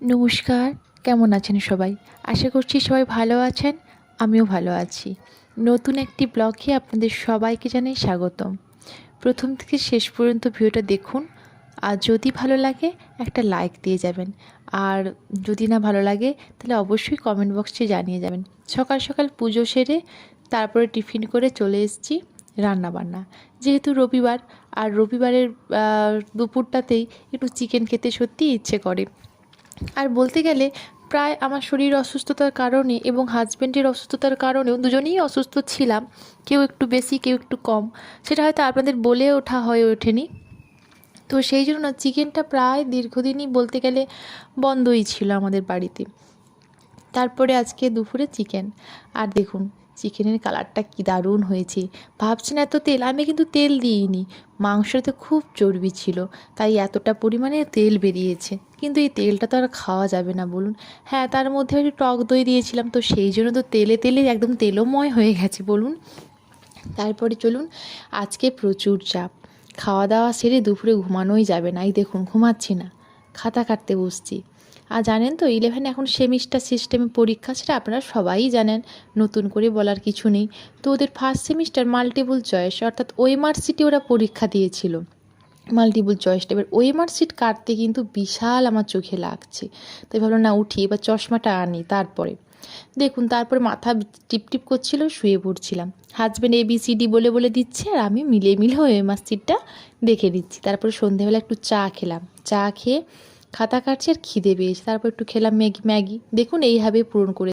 নমস্কার, কেমন আছেন সবাই? আশা করছি সবাই ভালো আছেন, আমিও ভালো আছি। নতুন একটি ব্লগে আপনাদের সবাইকে জানাই স্বাগতম। প্রথম থেকে শেষ পর্যন্ত ভিডিওটা দেখুন, আর যদি ভালো লাগে, একটা লাইক দিয়ে যাবেন। আর যদি না ভালো লাগে, তাহলে অবশ্যই কমেন্ট বক্সে জানিয়ে যাবেন। সকাল সকাল পুজো সেরে তারপরে টিফিন করে চলে এসেছি রান্না বান্না যেহেতু রবিবার, আর রবিবারের দুপুরটাতেই একটু চিকেন খেতে সত্যিই ইচ্ছে করে। আর বলতে গেলে প্রায় আমার শরীর অসুস্থতার কারণে এবং হাজব্যান্ডের অসুস্থতার কারণেও দুজনেই অসুস্থ ছিলাম। কেউ একটু বেশি, কেউ একটু কম। সেটা হয়তো আপনাদের বলে ওঠা, হয়ে ওঠেনি। তো সেই জন্য না, চিকেনটা প্রায় দীর্ঘদিনই বলতে গেলে বন্ধই ছিল আমাদের বাড়িতে। তারপরে আজকে দুপুরে চিকেন। আর দেখুন চিকেনের কালারটা কি দারুণ হয়েছে। ভাবছেন এত তেল, আমি কিন্তু তেল দিইনি। মাংসতে খুব চর্বি ছিল, তাই এতটা পরিমাণে তেল বেরিয়েছে। কিন্তু এই তেলটা তো আর খাওয়া যাবে না বলুন। হ্যাঁ তার মধ্যে একটু টক দই দিয়েছিলাম, তো সেই জন্য তো তেলে তেলে একদম তেলময় হয়ে গেছে বলুন। তারপরে চলুন, আজকে প্রচুর চাপ। খাওয়া দাওয়া সেরে দুপুরে ঘুমানোই যাবে না, এই দেখুন, ঘুমাচ্ছি না। খাতা কাটতে বসছি। আর জানেন তো ইলেভেন এখন সেমিস্টার সিস্টেমে পরীক্ষা, সেটা আপনারা সবাই জানেন, নতুন করে বলার কিছু নেই। তো ওদের ফার্স্ট সেমিস্টার মাল্টিপল চয়েস অর্থাৎ ওয়েমার সিটি ওরা পরীক্ষা দিয়েছিল। মাল্টিপল চয়েসটা এবার ওয়েমার সিট কাটতে কিন্তু বিশাল আমার চোখে লাগছে। তাই ভাবলাম, না, উঠি, এবার চশমাটা আনি, তারপরে। দেখুন, তারপরে মাথা টিপটিপ টিপ করছিল, শুয়ে পড়ছিলাম। হাজব্যান্ড এ বলে বলে দিচ্ছে, আর আমি মিলে মিলে ওয়েমার সিটটা দেখে দিচ্ছি তারপরে সন্ধেবেলা একটু চা খেলাম। চা খেয়ে খাতা কাটছে আর খিদে পেয়েছে। তারপর একটু খেলাম ম্যাগি ম্যাগি। দেখুন, এইভাবে পূরণ করে